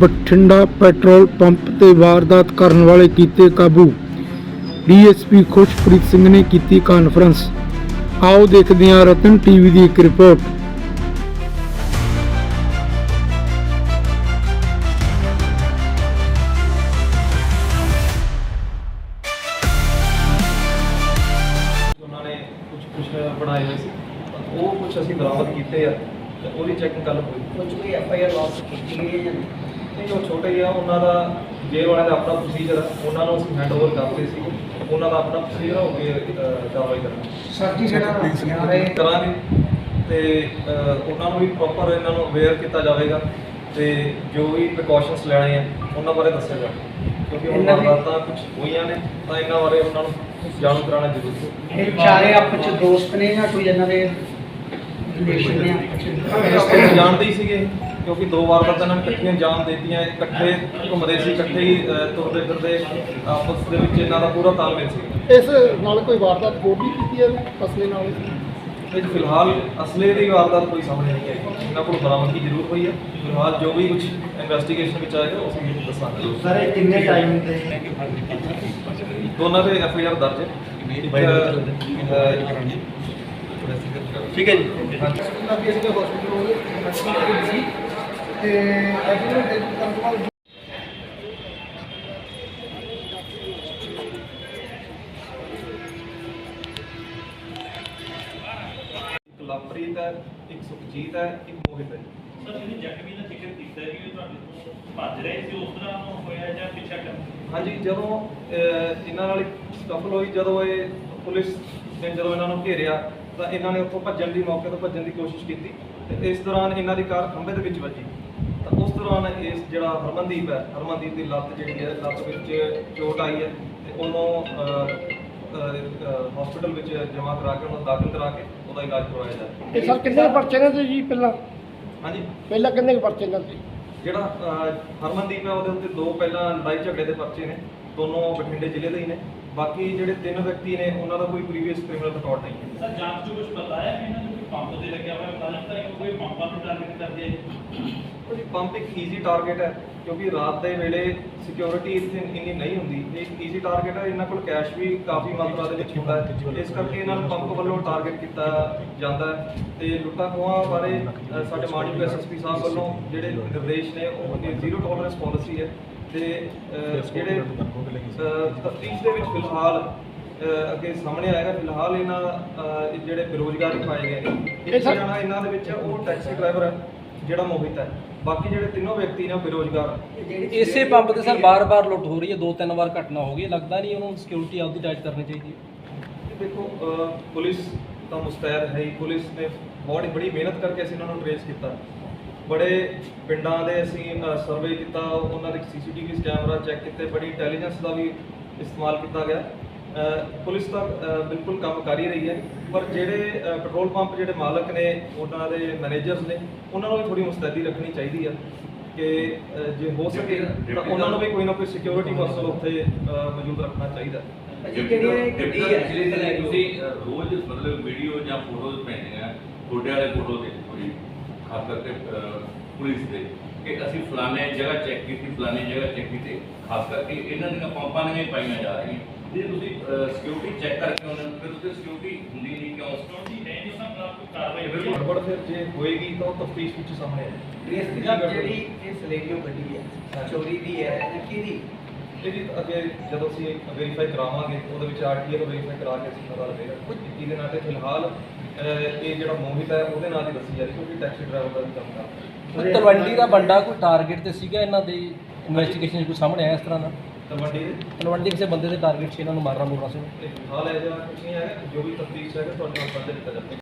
Bathinda petrol pump ਤੇ ਵਾਰਦਾਤ ਕਰਨ ਵਾਲੇ ਕੀਤੇ ਕਾਬੂ। ਡੀਐਸਪੀ ਖੁਸ਼ਪ੍ਰੀਤ ਸਿੰਘ ਨੇ ਕੀਤੀ ਕਾਨਫਰੰਸ। ਆਓ ਦੇਖਦੇ ਹਾਂ ਰਤਨ ਟੀਵੀ ਦੀ ਇੱਕ ਰਿਪੋਰਟ। ਉਹਨਾਂ ਨੇ ਕੁਝ ਕੁਝ ਬਣਾਏ ਹੋਏ ਸੀ। ਤਾਂ ਉਹ ਕੁਝ ਅਸੀਂ ਬਰਾਮਦ ਕੀਤੇ ਆ ਤੇ ਉਹਦੀ ਚੈਕਿੰਗ ਕੱਲ ਹੋਈ। ਕੁਝ ਕੋਈ ਐਫ ਆਈ ਆਰ ਲਾਸ ਕੀਤੀ ਗਈ ਹੈ ਜਾਂ ਨਹੀਂ? ਨਹੀਂ ਜੋ ਛੋਟੇ ਆ ਉਹਨਾਂ ਦਾ ਜੇਲ੍ਹ ਵਾਲਿਆਂ ਦਾ ਆਪਣਾ ਪ੍ਰੋਸੀਜਰ ਆ। ਉਹਨਾਂ ਨੂੰ ਅਸੀਂ ਹੈਂਡਓਵਰ ਕਰਦੇ ਸੀ। ਉਹਨਾਂ ਦਾ ਆਪਣਾ ਪ੍ਰੋਸੀਜਰ ਹੋ ਕੇ ਅਹ, ਕਾਰਵਾਈ ਕਰਨਾ ਸਰ ਜੀ ਜਿਹੜਾ ਯਾਰੇ ਕਰਾਂਗੇ। ਤੇ ਉਹਨਾਂ ਨੂੰ ਵੀ ਪ੍ਰੋਪਰ ਇਹਨਾਂ ਨੂੰ ਅਵੇਅਰ ਕੀਤਾ ਜਾਵੇਗਾ। ਤੇ ਜੋ ਵੀ ਪ੍ਰੀਕਾਸ਼ਨਸ ਲੈਣੇ ਆ ਉਹਨਾਂ ਬਾਰੇ ਦੱਸਿਆ ਜਾਵੇ। ਕਿਉਂਕਿ ਇਹਨਾਂ ਦੀ- ਵਾਰਦਾਤਾਂ ਕੁਝ ਹੋਈਆਂ ਨੇ ਤਾਂ ਇਹਨਾਂ ਬਾਰੇ ਉਹਨਾਂ ਨੂੰ ਜਾਣੂ ਕਰਾਉਣਾ ਜ਼ਰੂਰੀ ਹੈ। ਇਹ ਚਾਰੇ ਆਪਸ ਚ ਦੋਸਤ ਨੇ ਜਾਂ ਕੋਈ ਇਹਨਾਂ ਦੇ ਰਿਲੇਸ਼ਨ ਨੇ ਆਪਸ ਚ? ਤੋਂ ਜਾਣਦੇ ਹੀ ਸੀਗੇ। ਕਿਉਂਕਿ ਦੋ ਵਾਰ ਤਾਂ ਇਹਨਾਂ ਨੇ ਇਕੱਠੀਆਂ ਜਾਣ ਦਿੱਤੀਆਂ ਇਕੱਠੇ ਘੁੰਮਦੇ ਸੀ ਇਕੱਠੇ ਹੀ ਤੁਰਦੇ ਫਿਰਦੇ ਆਪਸ ਦੇ ਵਿੱਚ ਇਹਨਾਂ ਦਾ ਪੂਰਾ ਤਾਲਮੇਲ ਸੀ। ਇਸ ਨਾਲ ਕੋਈ ਵਾਰਦਾਤ ਹੋਰ ਵੀ ਕੀਤੀ ਹੈ ਫਸਲੇ ਨਾਲ? ਇਹ ਫਿਲਹਾਲ ਅਸਲੇ ਦੀ ਵਾਰਦਾਤ ਕੋਈ ਸਾਹਮਣੇ ਨਹੀਂ ਆਈ। ਇਹਨਾਂ ਕੋਲ ਬਰਾਮਦਗੀ ਜ਼ਰੂਰ ਹੋਈ ਹੈ। ਫਿਲਹਾਲ ਜੋ ਵੀ ਕੁਝ ਇਨਵੈਸਟੀਗੇਸ਼ਨ ਵਿੱਚ ਆਏਗਾ ਉਸ ਨੂੰ ਦੱਸਾਂਗੇ। ਸਰ ਇਹ ਕਿੰਨੇ ਟਾਈਮ ਤੇ ਦੋਨਾਂ ਦੇ ਐਫ ਆਈ ਆਰ ਦਰਜ ਹੈ। ਠੀਕ ਹੈ ਜੀ। ਹਾਂਜੀ। ਅਸੀਂ ਹਸਪੀਟਲ ਸੀ ਤੇ ਐਡਮਿਟ ਕਰਨ ਤੋਂ ਬਾਅਦ ਇੱਕ ਲਵਪ੍ਰੀਤ ਹੈ ਇੱਕ ਸੁਖਜੀਤ ਹੈ ਇੱਕ ਮੋਹਿਤ ਹੈ। ਸਰ ਜਿਹੜੀ ਜ਼ਖਮੀ ਦਾ ਜ਼ਿਕਰ ਕੀਤਾ ਕਿ ਉਹ ਤੁਹਾਡੇ ਤੋਂ ਭੱਜ ਰਹੇ ਸੀ ਉਸ ਤਰ੍ਹਾਂ ਨੂੰ ਹੋਇਆ ਜਾਂ ਪਿੱਛਾ ਕਰ ਹਾਂਜੀ ਜਦੋਂ ਇਹਨਾਂ ਨਾਲ ਸਟਫਲ ਹੋਈ ਜਦੋਂ ਇਹ ਪੁਲਿਸ ਨੇ ਜਦੋਂ ਇਹਨਾਂ ਨੂੰ ਘੇਰਿਆ ਤਾਂ ਇਹਨਾਂ ਨੇ ਉੱਥੋਂ ਭੱਜਣ ਦੀ ਮੌਕੇ ਤੋਂ ਭੱਜਣ ਦੀ ਕੋਸ਼ਿਸ਼ ਕੀਤੀ ਤੇ ਇਸ ਦੌਰਾਨ ਇਹਨਾਂ ਦੀ ਕਾਰ ਖੰਭੇ ਦੇ ਵਿੱਚ ਵੱਜੀ। ਤਾਂ ਉਸ ਦੌਰਾਨ ਇਸ ਜਿਹੜਾ ਹਰਮਨਦੀਪ ਹੈ ਹਰਮਨਦੀਪ ਦੀ ਲੱਤ ਜਿਹੜੀ ਹੈ ਲੱਤ ਵਿੱਚ ਚੋਟ ਆਈ ਹੈ ਤੇ ਉਹਨੂੰ ਹਸਪੀਟਲ ਵਿੱਚ ਜਮ੍ਹਾਂ ਕਰਾ ਕੇ ਉਹਨੂੰ ਦਾਖਲ ਕਰਾ ਕੇ ਉਹਦਾ ਇਲਾਜ ਕਰਵਾਇਆ ਜਾ ਰਿਹਾ। ਇਹ ਸਰ ਕਿੰਨੇ ਪਰਚੇ ਨੇ ਤੇ ਜੀ ਪਹਿਲਾਂ? ਹਾਂਜੀ। ਪਹਿਲਾਂ ਕਿੰਨੇ ਪਰਚੇ ਨੇ ਤੇ ਜਿਹੜਾ ਹਰਮਨਦੀਪ ਹੈ ਉਹਦੇ ਉੱਤੇ ਦੋ ਪਹਿਲਾਂ ਲੜਾਈ ਝਗੜੇ ਦੇ ਪਰਚੇ ਨੇ ਦੋਨੋਂ ਬਠਿੰਡੇ ਜ਼ਿਲ੍ਹੇ ਦੇ ਹੀ ਨੇ। ਬਾਕੀ ਜਿਹੜੇ ਤਿੰਨ ਵਿਅਕਤੀ ਨੇ ਉਹਨਾਂ ਦਾ ਕੋਈ ਪ੍ਰੀਵੀਅਸ ਕ੍ਰਿਮੀਨਲ ਰਿਕਾਰਡ ਨਹੀਂ ਹੈ। ਸਰ ਜਾਂਚ ਚ ਕੁਝ ਬਤਾਇਆ ਕਿ ਇਹਨਾਂ ਨੂੰ ਕੋਈ ਪੰਪ ਤੇ ਲੱਗਿਆ ਹੋਇਆ ਮੁਲਾਜ਼ਮ ਤਾਂ ਇਹ ਕੋਈ ਪੰਪਾਂ ਨੂੰ ਟਾਰਗੇਟ ਕਰਦੇ। ਆ ਜੀ ਉਹ ਜੀ ਪੰਪ ਇੱਕ ਈਜ਼ੀ ਟਾਰਗੇਟ ਹੈ ਕਿਉਂਕਿ ਰਾਤ ਦੇ ਵੇਲੇ ਸਿਕਿਉਰਿਟੀ ਇੱਥੇ ਇੰਨੀ ਨਹੀਂ ਹੁੰਦੀ। ਇਹ ਇੱਕ ਈਜ਼ੀ ਟਾਰਗੇਟ ਹੈ ਇਹਨਾਂ ਕੋਲ ਕੈਸ਼ ਵੀ ਕਾਫੀ ਮਾਤਰਾ ਦੇ ਵਿੱਚ ਹੁੰਦਾ ਹੈ। ਇਸ ਕਰਕੇ ਇਹਨਾਂ ਨੂੰ ਪੰਪ ਵੱਲੋਂ ਟਾਰਗੇਟ ਕੀਤਾ ਜਾਂਦਾ ਹੈ। ਤੇ ਲੁੱਟਾਂ ਖੋਹਾਂ ਬਾਰੇ ਸਾਡੇ ਮਾਨਯੋਗ ਐਸਐਸਪੀ ਸਾਹਿਬ ਵੱਲੋਂ ਜਿਹੜੇ ਨਿਰਦੇਸ਼ ਨੇ ਉਹ ਜ਼ੀਰੋ ਟੋਲਰੈਂਸ ਪਾਲਿਸੀ ਹੈ। ਤੇ ਜਿਹੜੇ ਤਫਤੀਸ਼ ਦੇ ਵਿੱਚ ਫਿਲਹਾਲ ਅੱਗੇ ਸਾਹਮਣੇ ਆਏਗਾ। ਫਿਲਹਾਲ ਇਹਨਾਂ ਇਹ ਜਿਹੜੇ ਬੇਰੋਜ਼ਗਾਰ ਪਾਏ ਗਏ ਨੇ ਇਹ ਇੱਕ ਸਰ- ਜਣਾ ਇਹਨਾਂ ਦੇ ਵਿੱਚ ਉਹ ਟੈਕਸੀ ਡਰਾਈਵਰ ਹੈ ਜਿਹੜਾ ਮੋਹਿਤ ਹੈ ਬਾਕੀ ਜਿਹੜੇ ਤਿੰਨੋਂ ਵਿਅਕਤੀ ਨੇ ਉਹ ਬੇਰੋਜ਼ਗਾਰ ਇਸੇ ਪੰਪ ਤੇ ਸਰ ਬਾਰ-ਬਾਰ ਲੁੱਟ ਹੋ ਰਹੀ ਹੈ ਦੋ ਤਿੰਨ ਵਾਰ ਘਟਨਾ ਹੋ ਗਈ ਹੈ। ਲੱਗਦਾ ਨਹੀਂ ਉਹਨੂੰ ਸਿਕਿਉਰਿਟੀ ਆਪਦੀ ਟਾਈਟ ਕਰਨੀ ਚਾਹੀਦੀ ਹੈ। ਦੇਖੋ ਪੁਲਿਸ ਤਾਂ ਮੁਸਤੈਦ ਹੈ ਹੀ। ਪੁਲਿਸ ਨੇ ਬਹੁਤ ਬੜੀ ਮਿਹਨਤ ਕਰਕੇ ਅਸੀਂ ਇਹਨਾਂ ਨੂੰ ਟ੍ਰੇਸ ਕੀਤਾ। ਬੜੇ ਪਿੰਡਾਂ ਦੇ ਅਸੀਂ ਸਰਵੇ ਕੀਤਾ। ਉਹਨਾਂ ਦੇ ਸੀਸੀਟੀਵੀ ਕੈਮਰਾ ਚੈੱਕ ਕੀਤੇ। ਬੜੀ ਇੰਟੈਲੀਜੈਂਸ ਦਾ ਵੀ ਇਸਤੇਮਾਲ ਕੀਤਾ ਗਿਆ। ਪੁਲਿਸ ਤਾਂ ਬਿਲਕੁਲ ਕੰਮ ਕਰ ਹੀ ਰਹੀ ਹੈ ਪਰ ਜਿਹੜੇ ਪੈਟਰੋਲ ਪੰਪ ਜਿਹੜੇ ਮਾਲਕ ਨੇ ਉਹਨਾਂ ਦੇ ਮੈਨੇਜਰਸ ਨੇ ਉਹਨਾਂ ਨੂੰ ਵੀ ਥੋੜੀ ਮੁਸਤੈਦੀ ਰੱਖਣੀ ਚਾਹੀਦੀ ਆ ਕਿ ਜੇ ਹੋ ਸਕੇ ਤਾਂ ਉਹਨਾਂ ਨੂੰ ਵੀ ਕੋਈ ਨਾ ਕੋਈ ਸਿਕਿਉਰਿਟੀ ਪਰਸਨ ਉੱਥੇ ਮੌਜੂਦ ਰੱਖਣਾ ਚਾਹੀਦਾ। ਅਸੀਂ ਕਿਹੜੀ ਇਹ ਗੱਡੀ ਹੈ ਐਕਚੁਅਲੀ ਤਾਂ ਤੁਸੀਂ ਅ, ਰੋਜ਼ ਮਤਲਬ ਵੀਡੀਓ ਜਾਂ ਫੋਟੋਜ਼ ਪੈਂਦੀਆਂ ਤੁਹਾਡੇ ਵਾਲੇ ਫੋਟੋ ਦੇ ਕੋਈ ਖਾਸ ਕਰਕੇ ਅ, ਪੁਲਿਸ ਦੇ ਕਿ ਅਸੀਂ ਫਲਾਣੇ ਜਗ੍ਹਾ ਚੈੱਕ ਕੀਤੀ ਫਲਾਣੇ ਜਗ੍ਹਾ ਚੈੱਕ ਕੀਤੀ ਖਾਸ ਕਰਕੇ ਇਹਨਾਂ ਦੀਆਂ ਪੰਪਾਂ ਹੀ ਪਾਈਆਂ ਜਾ ਰਹੀਆਂ। ਜੇ ਤੁਸੀਂ ਸਿਕਿਉਰਿਟੀ ਚੈੱਕ ਕਰਕੇ ਉਹਨਾਂ ਨੂੰ ਫਿਰ ਉੱਤੇ ਸਿਕਿਉਰਿਟੀ ਹੁੰਦੀ ਨਹੀਂ ਕਿਉਂ? ਸਿਕਿਉਰਿਟੀ ਨਹੀਂ ਜਿਸ ਨਾਲ ਕੋਈ ਕਾਰਵਾਈ ਹੋਈ ਗੜਬੜ ਫਿਰ ਜੇ ਹੋਏਗੀ ਤਾਂ ਉਹ ਤਫਤੀਸ਼ ਵਿੱਚ ਸਾਹਮਣੇ ਆਏਗੀ। ਜਿਹੜੀ ਇਹ ਸਲੇਡੀਓ ਗੱਡੀ ਹੈ ਚੋਰੀ ਦੀ ਹੈ ਜਾਂ ਕਿਹਦੀ? ਇਹਦੀ ਅੱਗੇ ਜਦੋਂ ਅਸੀਂ ਵੈਰੀਫਾਈ ਕਰਾਵਾਂਗੇ ਉਹਦੇ ਵਿੱਚ ਆਰਟੀਏ ਨੂੰ ਵੈਰੀਫਾਈ ਕਰਾ ਕੇ ਅਸੀਂ ਪਤਾ ਲੱਗੇਗਾ। ਇਹਦੇ ਨਾਲ ਤੇ ਫਿਲਹਾਲ ਇਹ ਜਿਹੜਾ ਮੋਹਿਤ ਹੈ ਉਹਦੇ ਨਾਲ ਹੀ ਦੱਸੀ ਜਾ ਰਹੀ ਕਿਉਂਕਿ ਟੈਕਸੀ ਡਰਾਈਵਰ ਦਾ ਵੀ ਕੰਮ ਕਰਦਾ। ਤਲਵੰਡੀ ਦਾ ਬੰਦਾ ਕੋਈ ਟਾਰਗੇਟ ਤੇ ਸੀਗਾ ਇਹਨਾਂ ਦੀ ਇਨਵੈਸਟੀਗੇਸ਼ਨ ਕੋਈ ਸਾਹਮਣੇ ਆਇਆ ਇਸ ਤਰ੍ਹਾਂ ਦਾ? ਤਲਵੰਡੀ ਦੇ? ਤਲਵੰਡੀ ਕਿਸੇ ਬੰਦੇ ਦੇ ਟਾਰਗੇਟ ਸੀ ਇਹਨਾਂ ਨੂੰ ਮਾਰਨਾ ਮੁਰਨਾ ਸੀ ਤੇ ਫਿਲਹਾਲ ਇਹ ਕੁਝ ਨਹੀਂ ਹੈਗਾ ਜੋ ਵੀ ਤਫਤੀਸ਼ ਹੈਗਾ ਤੁਹਾਡੇ ਨਾਲ ਸਾਂਝਾ ਕੀਤਾ ਜਾਵੇਗਾ